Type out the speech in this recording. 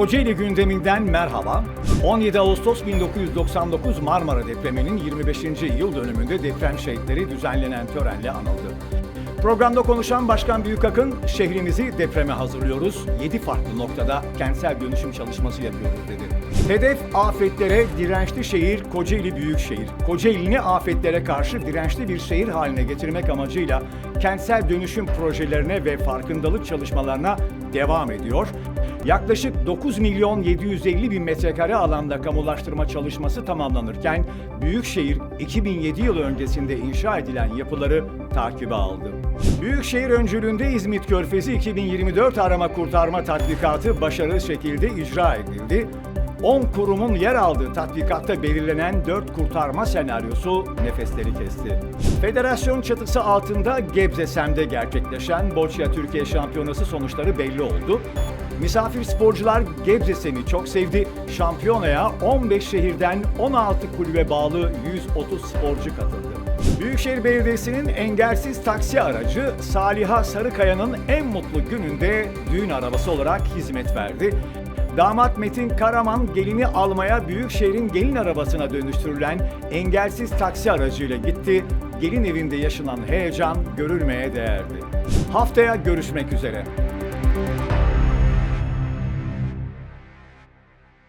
Kocaeli gündeminden merhaba. 17 Ağustos 1999 Marmara depreminin 25. yıl dönümünde deprem şehitleri düzenlenen törenle anıldı. Programda konuşan Başkan Büyükakın, şehrimizi depreme hazırlıyoruz. 7 farklı noktada kentsel dönüşüm çalışması yapıyoruz dedi. Hedef afetlere dirençli şehir Kocaeli Büyükşehir. Kocaeli'ni afetlere karşı dirençli bir şehir haline getirmek amacıyla kentsel dönüşüm projelerine ve farkındalık çalışmalarına devam ediyor. Yaklaşık 9 milyon 750 bin metrekare alanda kamulaştırma çalışması tamamlanırken Büyükşehir 2007 yıl öncesinde inşa edilen yapıları takibe aldı. Büyükşehir öncülüğünde İzmit Körfezi 2024 arama kurtarma tatbikatı başarılı şekilde icra edildi. 10 kurumun yer aldığı tatbikatta belirlenen 4 kurtarma senaryosu nefesleri kesti. Federasyon çatısı altında Gebze Sem'de gerçekleşen Boccia Türkiye Şampiyonası sonuçları belli oldu. Misafir sporcular Gebze Sem'i çok sevdi. Şampiyonaya 15 şehirden 16 kulübe bağlı 130 sporcu katıldı. Büyükşehir Belediyesi'nin engelsiz taksi aracı Saliha Sarıkaya'nın en mutlu gününde düğün arabası olarak hizmet verdi. Damat Metin Karaman gelini almaya Büyükşehir'in gelin arabasına dönüştürülen engelsiz taksi aracıyla gitti. Gelin evinde yaşanan heyecan görülmeye değerdi. Haftaya görüşmek üzere.